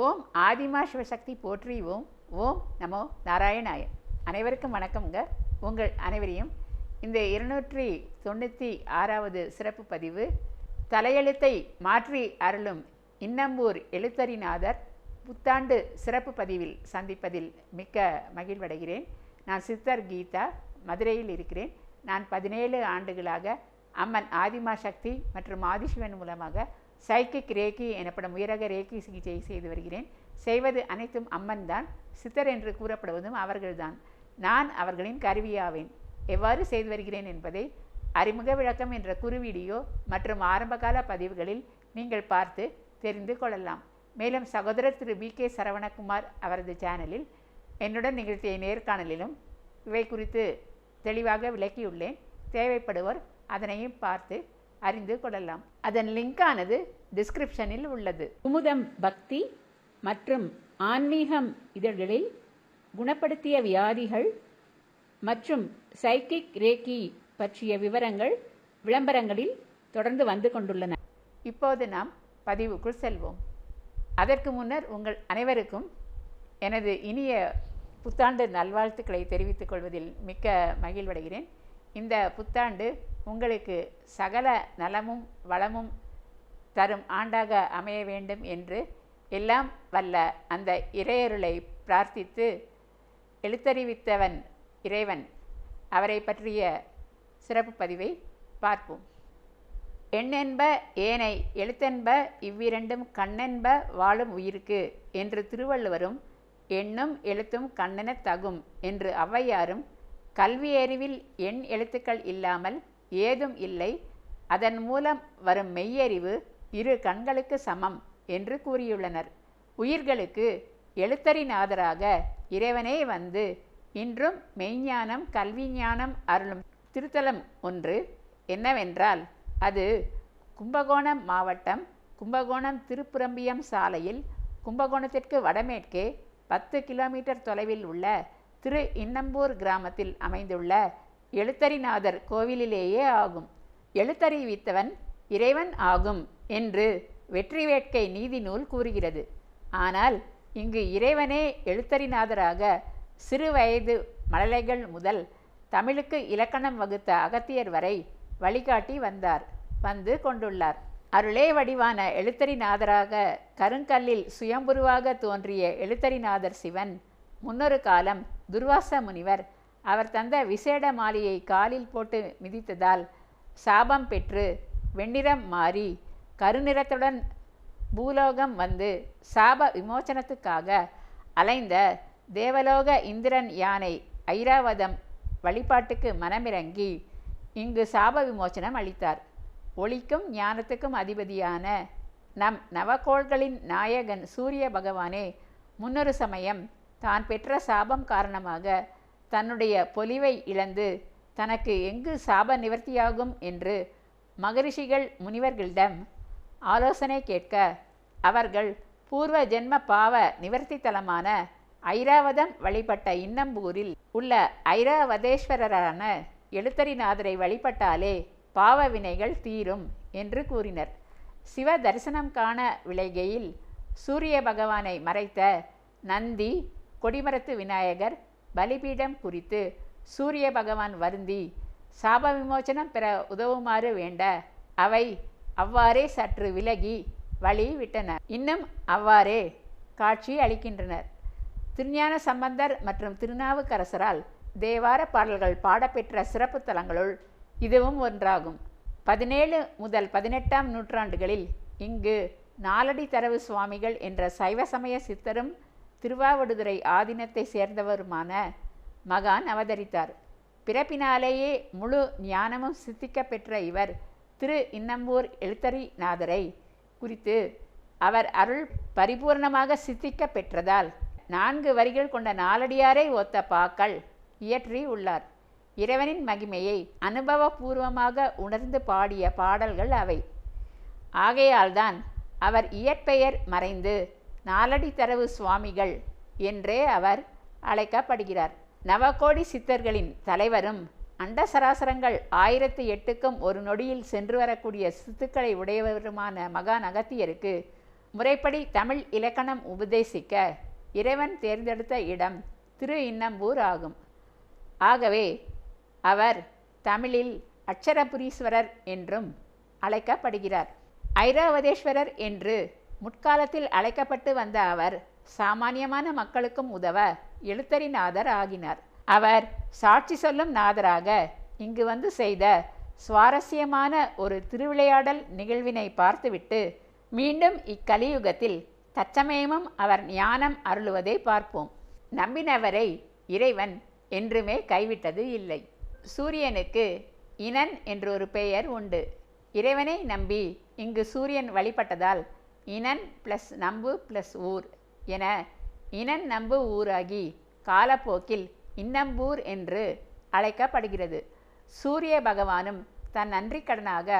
ஓம் ஆதிமா சிவசக்தி போற்றி ஓம். ஓம் நமோ நாராயணாய. அனைவருக்கும் வணக்கம்ங்க. உங்கள் அனைவரையும் இந்த இருநூற்றி தொண்ணூற்றி ஆறாவது சிறப்பு பதிவு தலையெழுத்தை மாற்றி அருளும் இன்னம்பூர் எழுத்தறிநாதர் புத்தாண்டு சிறப்பு பதிவில் சந்திப்பதில் மிக்க மகிழ்வடைகிறேன். நான் சித்தர் கீதா மதுரையில் இருக்கிறேன். நான் பதினேழு ஆண்டுகளாக அம்மன் ஆதிமா சக்தி மற்றும் ஆதிசிவன் மூலமாக சைக்கிக் ரேக்கி எனப்படும் உயரக ரேக்கி சிகிச்சை செய்து வருகிறேன். செய்வது அனைத்தும் அம்மன் தான் சித்தர் என்று கூறப்படுவதும் அவர்கள்தான். நான் அவர்களின் கருவியாவேன். எவ்வாறு செய்து வருகிறேன் என்பதை அறிமுக விளக்கம் என்ற குறு வீடியோ மற்றும் ஆரம்பகால பதிவுகளில் நீங்கள் பார்த்து தெரிந்து கொள்ளலாம். மேலும் சகோதரர் திரு பி கே. சரவணகுமார் அவரது சேனலில் என்னுடன் நிகழ்த்திய நேர்காணலிலும் இவை குறித்து தெளிவாக விளக்கியுள்ளேன். தேவைப்படுவோர் அதனையும் பார்த்து அறிந்து கொள்ளலாம். அதன் லிங்கானது டிஸ்கிரிப்ஷனில் உள்ளது. குமுதம் பக்தி மற்றும் ஆன்மீகம் இதழ்களில் குணப்படுத்திய வியாதிகள் மற்றும் சைக்கிக் ரேக்கி பற்றிய விவரங்கள் விளம்பரங்களில் தொடர்ந்து வந்து கொண்டுள்ளன. இப்போது நாம் பதிவுக்குள் செல்வோம். அதற்கு முன்னர் உங்கள் அனைவருக்கும் எனது இனிய புத்தாண்டு நல்வாழ்த்துக்களை தெரிவித்துக் கொள்வதில் மிக்க மகிழ்வடைகிறேன். இந்த புத்தாண்டு உங்களுக்கு சகல நலமும் வளமும் தரும் ஆண்டாக அமைய வேண்டும் என்று எல்லாம் வல்ல அந்த இறையருளை பிரார்த்தித்து எழுத்தறிவித்தவன் இறைவன். அவரை பற்றிய சிறப்பு பதிவை பார்ப்போம். எண்ணென்ப ஏனை எழுத்தென்ப இவ்விரண்டும் கண்ணென்ப வாழும் உயிருக்கு என்று திருவள்ளுவரும் எண்ணும் எழுத்தும் கண்ணெனத் தகும் என்று ஔவையாரும் கல்வியறிவில் எண் எழுத்துக்கள் இல்லாமல் ஏதும் இல்லை அதன் மூலம் வரும் மெய்யறிவு இரு கண்களுக்கு சமம் என்று கூறியுள்ளனர். உயிர்களுக்கு எழுத்தறிநாதராக இறைவனே வந்து இன்றும் மெய்ஞானம் கல்வி ஞானம் அருளும் திருத்தலம் ஒன்று என்னவென்றால் அது கும்பகோணம் மாவட்டம் கும்பகோணம் திருப்புரம்பியம் சாலையில் கும்பகோணத்திற்கு வடமேற்கே பத்து கிலோமீட்டர் தொலைவில் உள்ள திரு இன்னம்பூர் கிராமத்தில் அமைந்துள்ள எழுத்தறிநாதர் கோவிலிலேயே ஆகும். எழுத்தறிவித்தவன் இறைவன் ஆகும் என்று வெற்றி வேட்கை நீதி நூல் கூறுகிறது. ஆனால் இங்கு இறைவனே எழுத்தறிநாதராக சிறு வயது மழலைகள் முதல் தமிழுக்கு இலக்கணம் வகுத்த அகத்தியர் வரை வழிகாட்டி வந்தார். வந்து கொண்டுள்ளார். அருளே வடிவான எழுத்தறிநாதராக கருங்கல்லில் சுயம்புருவாக தோன்றிய எழுத்தறிநாதர் சிவன் முன்னொரு காலம் துர்வாச முனிவர். அவர் தந்த விசேட மாலையை காலில் போட்டு மிதித்ததால் சாபம் பெற்று வெண்ணிறம் மாறி கருநிறத்துடன் பூலோகம் வந்து சாப விமோச்சனத்துக்காக அலைந்த தேவலோக இந்திரன் யானை ஐராவதம் வழிபாட்டுக்கு மனமிறங்கி இங்கு சாப விமோசனம் அளித்தார். ஒளிக்கும் ஞானத்துக்கும் அதிபதியான நம் நவகோள்களின் நாயகன் சூரிய பகவானே முன்னொரு சமயம் தான் பெற்ற சாபம் காரணமாக தன்னுடைய பொலிவை இழந்து தனக்கு எங்கு சாப நிவர்த்தியாகும் என்று மகரிஷிகள் முனிவர்களிடம் ஆலோசனை கேட்க அவர்கள் பூர்வ ஜென்ம பாவ நிவர்த்தி தலமான ஐராவதம் வழிபட்ட இன்னம்பூரில் உள்ள ஐராவதேஸ்வரரான எழுத்தறிநாதரை வழிபட்டாலே பாவ வினைகள் தீரும் என்று கூறினர். சிவ தரிசனம் காண விளைகையில் சூரிய பகவானை மறைத்த நந்தி கொடிமரத்து விநாயகர் பலிபீடம் குறித்து சூரிய பகவான் வருந்தி சாப விமோச்சனம் பெற உதவுமாறு வேண்ட அவை அவ்வாறே சற்று விலகி வழி விட்டன இன்னும் அவ்வாறே காட்சி அளிக்கின்றனர். திருஞான சம்பந்தர் மற்றும் திருநாவுக்கரசரால் தேவார பாடல்கள் பாடப்பெற்ற சிறப்பு தலங்களுள் இதுவும் ஒன்றாகும். பதினேழு முதல் பதினெட்டாம் நூற்றாண்டுகளில் இங்கு நாலடி தரவு சுவாமிகள் என்ற சைவ சமய சித்தரும் திருவாவடுதுறை ஆதீனத்தை சேர்ந்தவருமான மகான் அவதரித்தார். பிறப்பினாலேயே முழு ஞானமும் சித்திக்க பெற்ற இவர் திரு இன்னம்பூர் எழுத்தரிநாதரை குறித்து அவர் அருள் பரிபூர்ணமாக சித்திக்க பெற்றதால் நான்கு வரிகள் கொண்ட நாலடியாரை ஒத்த பாக்கள் இயற்றி உள்ளார். இறைவனின் மகிமையை அனுபவபூர்வமாக உணர்ந்து பாடிய பாடல்கள் அவை. ஆகையால்தான் அவர் இயற்பெயர் மறைந்து நாலடி தரவு சுவாமிகள் என்றே அவர் அழைக்கப்படுகிறார். நவகோடி சித்தர்களின் தலைவரும் அண்ட சராசரங்கள் ஆயிரத்தி எட்டுக்கும் ஒரு நொடியில் சென்று வரக்கூடிய சித்துக்களை உடையவருமான மகா நகத்தியருக்கு முறைப்படி தமிழ் இலக்கணம் உபதேசிக்க இறைவன் தேர்ந்தெடுத்த இடம் திரு இன்னம்பூர் ஆகும். ஆகவே அவர் தமிழில் அட்சரபுரீஸ்வரர் என்றும் அழைக்கப்படுகிறார். ஐராவதேஸ்வரர் என்று முற்காலத்தில் அழைக்கப்பட்டு வந்த அவர் சாமானியமான மக்களுக்கும் உதவ எழுத்தறிநாதர் ஆகினார். அவர் சாட்சி சொல்லும் நாதராக இங்கு வந்து செய்த சுவாரஸ்யமான ஒரு திருவிளையாடல் நிகழ்வினை பார்த்துவிட்டு மீண்டும் இக்கலியுகத்தில் தற்சமயமும் அவர் ஞானம் அருளுவதை பார்ப்போம். நம்பினவரை இறைவன் என்றுமே கைவிட்டது இல்லை. சூரியனுக்கு இனன் என்றொரு பெயர் உண்டு. இறைவனை நம்பி இங்கு சூரியன் வழிபட்டதால் இனன் ப்ளஸ் நம்பு ப்ளஸ் ஊர் என இனன் நம்பு ஊராகி காலப்போக்கில் இன்னம்பூர் என்று அழைக்கப்படுகிறது. சூரிய பகவானும் தன் நன்றிக்கடனாக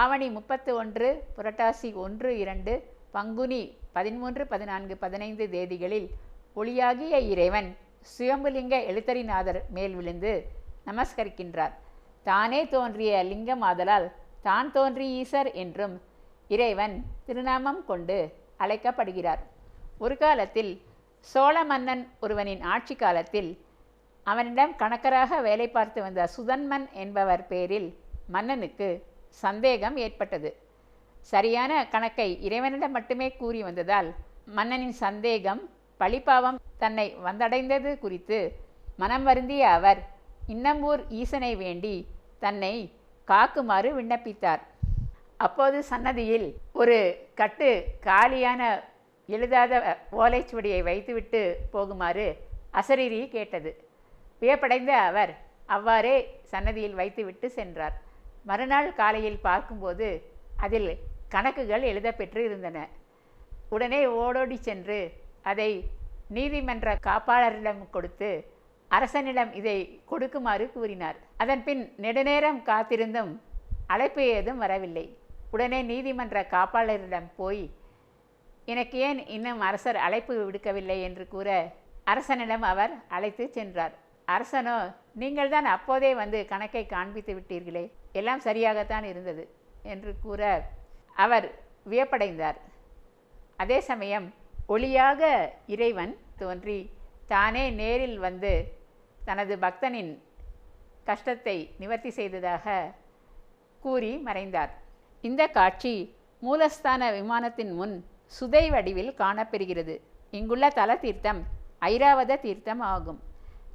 ஆவணி முப்பத்து ஒன்று புரட்டாசி ஒன்று இரண்டு பங்குனி பதிமூன்று பதினான்கு பதினைந்து தேதிகளில் ஒளியாகிய இறைவன் சுயம்புலிங்க எழுத்தறிநாதர் மேல் விழுந்து நமஸ்கரிக்கின்றார். தானே தோன்றிய லிங்கமாதலால் தான் தோன்றி ஈசர் என்றும் இறைவன் திருநாமம் கொண்டு அழைக்கப்படுகிறார். ஒரு காலத்தில் சோழ மன்னன் ஒருவனின் ஆட்சி காலத்தில் அவனிடம் கணக்கராக வேலை பார்த்து வந்த சுதன்மன் என்பவர் பேரில் மன்னனுக்கு சந்தேகம் ஏற்பட்டது. சரியான கணக்கை இறைவனிடம் மட்டுமே கூறி வந்ததால் மன்னனின் சந்தேகம் பழிப்பாவம் தன்னை வந்தடைந்தது குறித்து மனம் வருந்திய அவர் இன்னம்பூர் ஈசனை வேண்டி தன்னை காக்குமாறு விண்ணப்பித்தார். அப்போது சன்னதியில் ஒரு கட்டு காலியான எழுதாத ஓலைச்சுவடியை வைத்துவிட்டு போகுமாறு அசரீரி கேட்டது. வியப்படைந்த அவர் அவ்வாறே சன்னதியில் வைத்துவிட்டு சென்றார். மறுநாள் காலையில் பார்க்கும்போது அதில் கணக்குகள் எழுதப்பெற்று இருந்தன உடனே ஓடோடி சென்று அதை நீதிமன்ற காப்பாளரிடம் கொடுத்து அரசனிடம் இதை கொடுக்குமாறு கூறினார். அதன்பின் நெடுநேரம் காத்திருந்தும் அழைப்பு ஏதும் வரவில்லை. உடனே நீதிமன்ற காப்பாளரிடம் போய் எனக்கு ஏன் இன்னும் அரசர் அழைப்பு விடுக்கவில்லை? என்று கூற அரசனிடம் அவர் அழைத்து சென்றார். அரசனோ நீங்கள் தான் அப்போதே வந்து கணக்கை காண்பித்து விட்டீர்களே. எல்லாம் சரியாகத்தான் இருந்தது என்று கூற அவர் வியப்படைந்தார். அதே சமயம் ஒளியாக இறைவன் தோன்றி தானே நேரில் வந்து தனது பக்தனின் கஷ்டத்தை நிவர்த்தி செய்ததாக கூறி மறைந்தார். இந்த காட்சி மூலஸ்தான விமானத்தின் முன் சுதை வடிவில் காணப்பெறுகிறது. இங்குள்ள தல தீர்த்தம் ஐராவத தீர்த்தம் ஆகும்.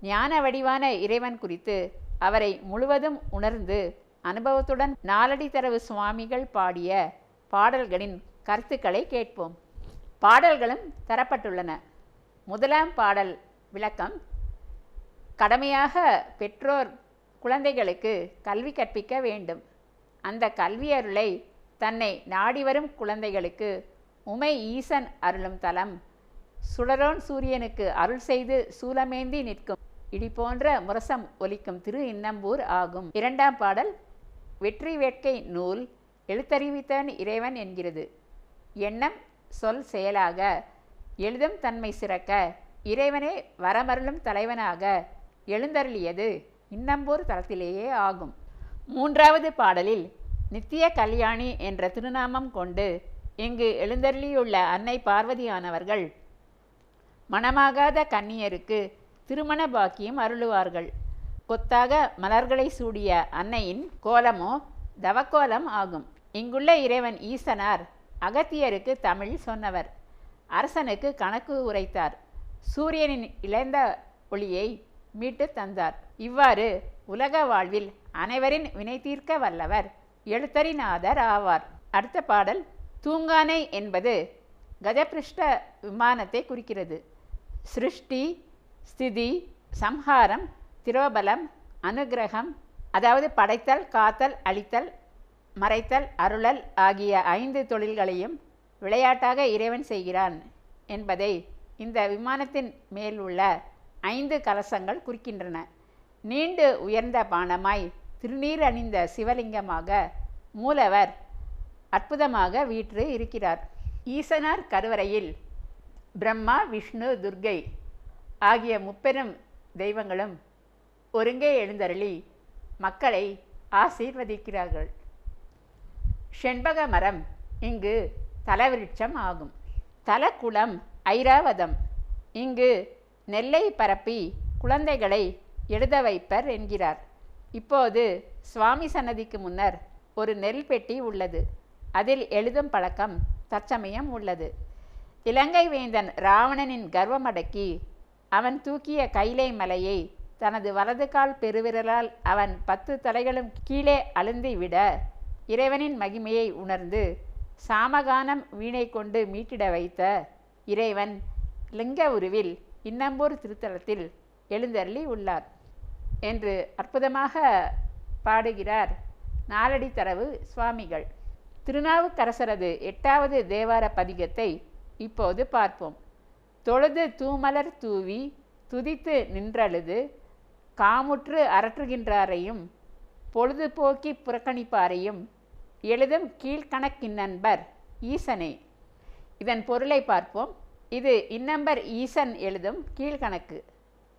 ஞான வடிவான இறைவன் குறித்து அவரை முழுவதும் உணர்ந்து அனுபவத்துடன் நாலடி தரவு சுவாமிகள் பாடிய பாடல்களின் கருத்துக்களை கேட்போம். பாடல்களும் தரப்பட்டுள்ளன. முதலாம் பாடல் விளக்கம். கடமையாக பெற்றோர் குழந்தைகளுக்கு கல்வி கற்பிக்க வேண்டும். அந்த கல்வியருளை தன்னை நாடி வரும் குழந்தைகளுக்கு உமை ஈசன் அருளும் தலம். சுடரோன் சூரியனுக்கு அருள் செய்து சூலமேந்தி நிற்கும். இடி போன்ற முரசம் ஒலிக்கும் திரு இன்னம்பூர் ஆகும். இரண்டாம் பாடல் வெற்றி வேட்கை நூல். எழுத்தறிவித்தவன் இறைவன் என்கிறது. எண்ணம் சொல் செயலாக. எழுதும் தன்மை சிறக்க. இறைவனே வரமருளும் தலைவனாக. எழுந்தருளியது இன்னம்பூர் தலத்திலேயே ஆகும். மூன்றாவது பாடலில் நித்திய கல்யாணி என்ற திருநாமம் கொண்டு இங்கு எழுந்தருளியுள்ள அன்னை பார்வதியானவர்கள் மணமாகாத கன்னியருக்கு திருமண பாக்கியம் அருளுவார்கள். கொத்தாக மலர்களை சூடிய அன்னையின் கோலமோ தவக்கோலம் ஆகும். இங்குள்ள இறைவன் ஈசனார் அகத்தியருக்கு தமிழ் சொன்னவர். அரசனுக்கு கணக்கு உரைத்தார். சூரியனின் இழந்த ஒளியை மீட்டு தந்தார். இவ்வாறு உலக வாழ்வில் அனைவரின் வினை தீர்க்க வல்லவர் எழுத்தறிநாதர் ஆவார். அடுத்த பாடல் தூங்கானை என்பது கஜபிருஷ்ட விமானத்தை குறிக்கிறது. சிருஷ்டி ஸ்திதி சம்ஹாரம் திரோபலம் அனுகிரகம் அதாவது படைத்தல் காத்தல் அழித்தல் மறைத்தல் அருளல் ஆகிய ஐந்து தொழில்களையும் விளையாட்டாக இறைவன் செய்கிறான் என்பதை இந்த விமானத்தின் மேல் உள்ள ஐந்து கலசங்கள் குறிக்கின்றன. நீண்டு உயர்ந்த பானமாய் திருநீர் அணிந்த சிவலிங்கமாக மூலவர் அற்புதமாக வீற்று இருக்கிறார். ஈசனார் கருவறையில் பிரம்மா விஷ்ணு துர்க்கை ஆகிய முப்பெரும் தெய்வங்களும் ஒருங்கே எழுந்தருளி மக்களை ஆசீர்வதிக்கிறார்கள். செண்பக மரம் இங்கு தலவிருட்சம் ஆகும். தலக்குளம் ஐராவதம். இங்கு நெல்லை பரப்பி குழந்தைகளை எழுத வைப்பர் என்கிறார். இப்போது சுவாமி சன்னதிக்கு முன்னர் ஒரு நெல் பெட்டி உள்ளது. அதில் எழுதும் பழக்கம் தற்சமயம் உள்ளது. இலங்கை வேந்தன் ராவணனின் கர்வமடக்கி அவன் தூக்கிய கைலை மலையை தனது வலது கால் பெருவிரலால் அவன் பத்து தலைகளும் கீழே அழுந்திவிட இறைவனின் மகிமையை உணர்ந்து சாமகானம் வீணை கொண்டு மீட்டிட வைத்த இறைவன் லிங்க உருவில் இன்னம்பூர் திருத்தலத்தில் எழுந்தருளி உள்ளார் என்று அற்புதமாக பாடுகிறார் நாலடி தரவு சுவாமிகள். திருநாவுக்கரசரது எட்டாவது தேவார பதிகத்தை இப்போது பார்ப்போம். தொழுது தூமலர் தூவி துதித்து நின்றழுது காமுற்று அரற்றுகின்றாரையும் பொழுதுபோக்கி புறக்கணிப்பாரையும் எழுதும் கீழ்கணக்கின்னன்பர் ஈசனே. இதன் பொருளை பார்ப்போம். இது இன்னம்பர் ஈசன் எழுதும் கீழ்கணக்கு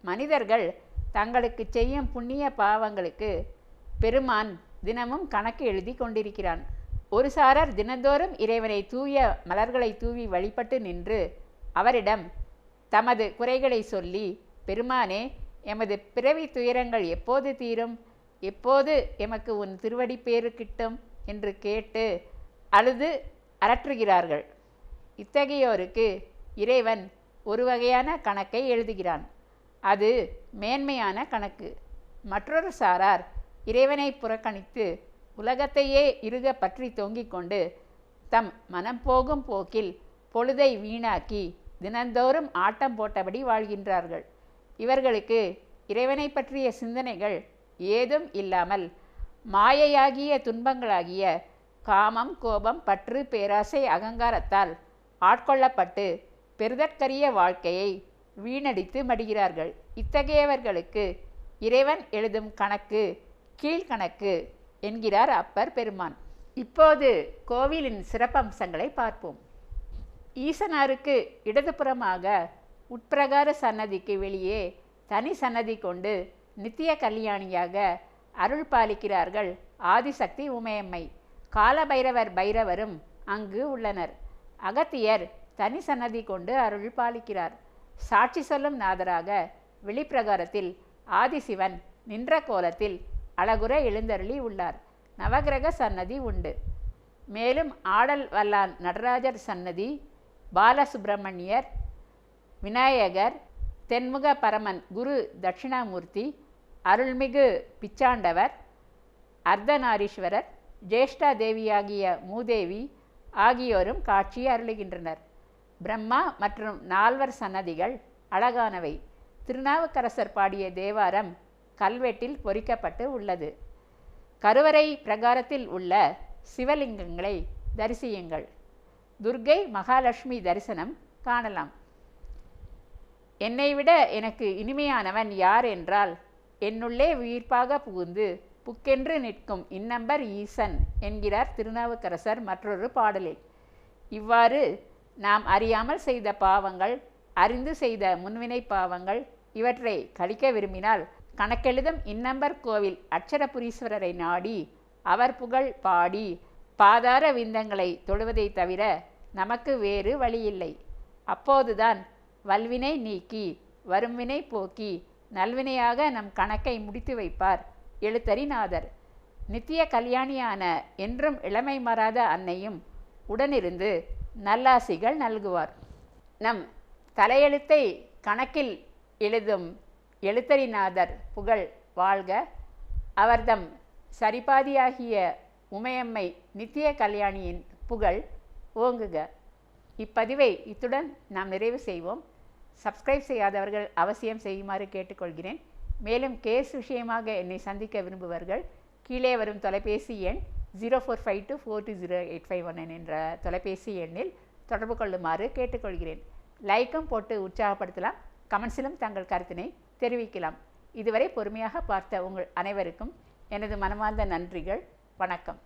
மனிதர்கள் தங்களுக்கு செய்யும் புண்ணிய பாவங்களுக்கு பெருமான் தினமும் கணக்கு எழுதி கொண்டிருக்கிறான். ஒரு சாரர் தினந்தோறும் இறைவனை தூய மலர்களை தூவி வழிபட்டு நின்று அவரிடம் தமது குறைகளை சொல்லி பெருமானே எமது பிறவி துயரங்கள் எப்போது தீரும்? எப்போது எமக்கு உன் திருவடி பேறு கிட்டும்? என்று கேட்டு அழுது அரற்றுகிறார்கள். இத்தகையோருக்கு இறைவன் ஒரு வகையான கணக்கை எழுதுகிறான். அது மேன்மையான கணக்கு. மற்றொரு சாரார் இறைவனை புறக்கணித்து உலகத்தையே இறுக பற்றி தொங்கிக் கொண்டு தம் மனம் போகும் போக்கில் பொழுதை வீணாக்கி தினந்தோறும் ஆட்டம் போட்டபடி வாழ்கின்றார்கள். இவர்களுக்கு இறைவனை பற்றிய சிந்தனைகள் ஏதும் இல்லாமல் மாயையாகிய துன்பங்களாகிய காமம் கோபம் பற்று பேராசை அகங்காரத்தால் ஆட்கொள்ளப்பட்டு பெருதற்கரிய வாழ்க்கையை வீணடித்து மடிகிறார்கள். இத்தகையவர்களுக்கு இறைவன் எழுதும் கணக்கு கீழ்கணக்கு என்கிறார் அப்பர் பெருமான். இப்போது கோவிலின் சிறப்பம்சங்களை பார்ப்போம். ஈசனாருக்கு இடதுபுறமாக உட்பிரகார சன்னதிக்கு வெளியே தனி சன்னதி கொண்டு நித்திய கல்யாணியாக அருள் பாலிக்கிறார்கள் ஆதிசக்தி உமையம்மை. காலபைரவர் பைரவரும் அங்கு உள்ளனர். அகத்தியர் தனி சன்னதி கொண்டு அருள் பாலிக்கிறார் சாட்சி சொல்லும் நாதராக வெளிப்பிரகாரத்தில் ஆதிசிவன் நின்ற கோலத்தில் அழகுற எழுந்தருளி உள்ளார். நவகிரக சன்னதி உண்டு. மேலும் ஆடல் வல்லான் நடராஜர் சன்னதி பாலசுப்பிரமணியர் விநாயகர் தென்முக பரமன் குரு தட்சிணாமூர்த்தி அருள்மிகு பிச்சாண்டவர் அர்த்தநாரீஸ்வரர் ஜேஷ்டா தேவியாகிய மூதேவி ஆகியோரும் காட்சி அருளுகின்றனர். பிரம்மா மற்றும் நால்வர் சன்னதிகள் அழகானவை. திருநாவுக்கரசர் பாடிய தேவாரம் கல்வெட்டில் பொறிக்கப்பட்டு உள்ளது. கருவறை பிரகாரத்தில் உள்ள சிவலிங்கங்களை தரிசியுங்கள். துர்க்கை மகாலட்சுமி தரிசனம் காணலாம். என்னை விட எனக்கு இனிமையானவன் யார் என்றால் என்னுள்ளே உயிர்ப்பாக புகுந்து புக்கென்று நிற்கும் இன்னம்பர் ஈசன் என்கிறார் திருநாவுக்கரசர் மற்றொரு பாடலில். இவ்வாறு நாம் அறியாமல் செய்த பாவங்கள் அறிந்து செய்த முன்வினை பாவங்கள் இவற்றை கழிக்க விரும்பினால் கணக்கெழுதும் இன்னம்பர் கோவில் அட்சரபுரீஸ்வரரை நாடி அவர் புகழ் பாடி பாதார விந்தங்களை தொழுவதை தவிர நமக்கு வேறு வழியில்லை. அப்போதுதான் வல்வினை நீக்கி வரும்வினை போக்கி நல்வினையாக நம் கணக்கை முடித்து வைப்பார். எழுத்தறிநாதர் நித்திய கல்யாணியான என்றும் இளமை மாறாத அன்னையும் உடனிருந்து நல்லாசிகள் நல்குவார். நம் தலையெழுத்தை கணக்கில் எழுதும் எழுத்தறிநாதர் புகழ் வாழ்க. அவர்தம் சரிபாதியாகிய உமையம்மை நித்திய கல்யாணியின் புகழ் ஓங்குக. இப்பதிவை இத்துடன் நாம் நிறைவு செய்வோம். சப்ஸ்கிரைப் செய்யாதவர்கள் அவசியம் செய்யுமாறு கேட்டுக்கொள்கிறேன். மேலும் கேஸ் விஷயமாக என்னை சந்திக்க விரும்புவர்கள் கீழே வரும் தொலைபேசி எண் zero four five two four two zero eight five one என்ற தொலைபேசி எண்ணில் தொடர்பு கொள்ளுமாறு கேட்டுக்கொள்கிறேன். லைக்கும் போட்டு உற்சாகப்படுத்தலாம். கமெண்ட்ஸிலும் தங்கள் கருத்தினை தெரிவிக்கலாம். இதுவரை பொறுமையாக பார்த்த உங்கள் அனைவருக்கும் எனது மனமார்ந்த நன்றிகள். வணக்கம்.